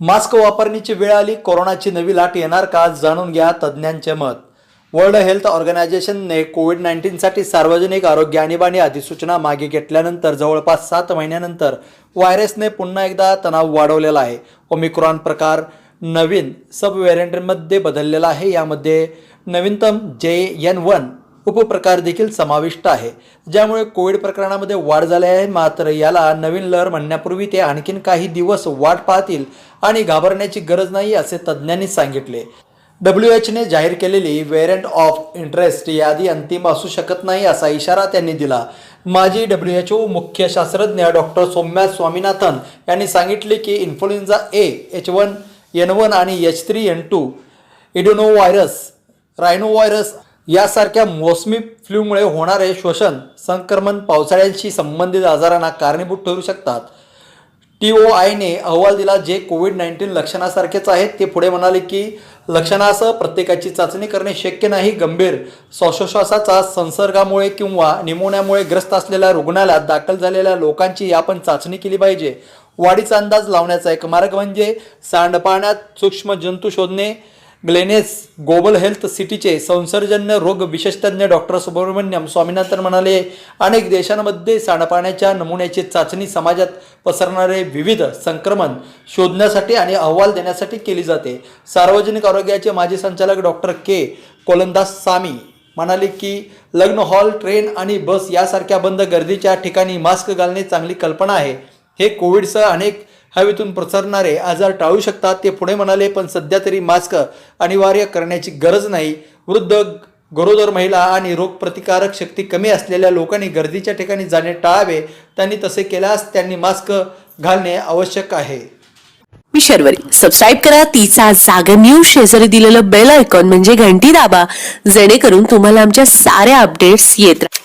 Mask वापरण्याची वेळ आली कोरोनाची नवी लाट येणार का जाणून घ्या तज्ज्ञांचे मत. वर्ल्ड हेल्थ ऑर्गनायझेशनने कोविड नाईन्टीनसाठी सार्वजनिक आरोग्य आणीबाणी अधिसूचना मागे घेतल्यानंतर जवळपास सात महिन्यानंतर व्हायरसने पुन्हा एकदा तणाव वाढवलेला आहे. ओमिक्रॉन प्रकार नवीन सब व्हेरियंटमध्ये बदललेला आहे. यामध्ये नवीनतम जे एन वन उपप्रकार देखील समाविष्ट आहे. ज्यामुळे कोविड प्रकरणामध्ये वाढ झाली आहे. मात्र याला नवीन लहर म्हणण्यापूर्वी ते आणखीन काही दिवस वाट पाहतील आणि घाबरण्याची गरज नाही असे तज्ज्ञांनी सांगितले. डब्ल्यू एचने जाहीर केलेली व्हेरियंट ऑफ इंटरेस्ट यादी अंतिम असू शकत नाही असा इशारा त्यांनी दिला. माजी डब्ल्यू एच ओ मुख्य शास्त्रज्ञ डॉक्टर सौम्या स्वामीनाथन यांनी सांगितले की influenza A H one N one आणि H three N two adenovirus rhinovirus यासारख्या मोसमी फ्लूमुळे होणारे श्वसन संक्रमण पावसाळ्यांशी संबंधित आजारांना कारणीभूत ठरू शकतात. टी ओ आयने अहवाल दिला जे कोविड नाईन्टीन लक्षणासारखेच आहेत. ते पुढे म्हणाले की लक्षणासह प्रत्येकाची चाचणी करणे शक्य नाही. गंभीर श्वासोश्वासाचा संसर्गामुळे किंवा निमोनियामुळे ग्रस्त असलेल्या रुग्णालयात दाखल झालेल्या लोकांची आपण चाचणी केली पाहिजे. वाढीचा अंदाज लावण्याचा एक मार्ग म्हणजे सांडपाण्यात सूक्ष्म जंतू शोधणे. ग्लेनेस ग्लोबल हेल्थ सिटीचे संसर्जन्य रोग विशेषतज्ञ डॉक्टर सुब्रमण्यम स्वामीनाथन म्हणाले अनेक देशांमध्ये सांडपाण्याच्या नमुन्याची चाचणी समाजात पसरणारे विविध संक्रमण शोधण्यासाठी आणि अहवाल देण्यासाठी केली जाते. सार्वजनिक आरोग्याचे माजी संचालक डॉक्टर के. कोलंदास सामी म्हणाले की लग्न हॉल ट्रेन आणि बस यासारख्या बंद गर्दीच्या ठिकाणी मास्क घालणे चांगली कल्पना आहे. हे कोविडसह अनेक हवेतून प्रसरणारे आजार टाळू शकतात ते पुढे म्हणाले पण सध्या तरी मास्क अनिवार्य करण्याची गरज नाही. वृद्ध गरोदर महिला आणि रोगप्रतिकारक शक्ती कमी असलेल्या लोकांनी गर्दीच्या ठिकाणी जाणे टाळावे. त्यांनी तसे केल्यास त्यांनी मास्क घालणे आवश्यक आहे. मी शर्वरी. सबस्क्राईब करा. तिचा जागर न्यूज शेजारी दिलेलं बेल आयकॉन म्हणजे घंटी दाबा. जेणेकरून तुम्हाला आमच्या साऱ्या अपडेट्स येत राहतील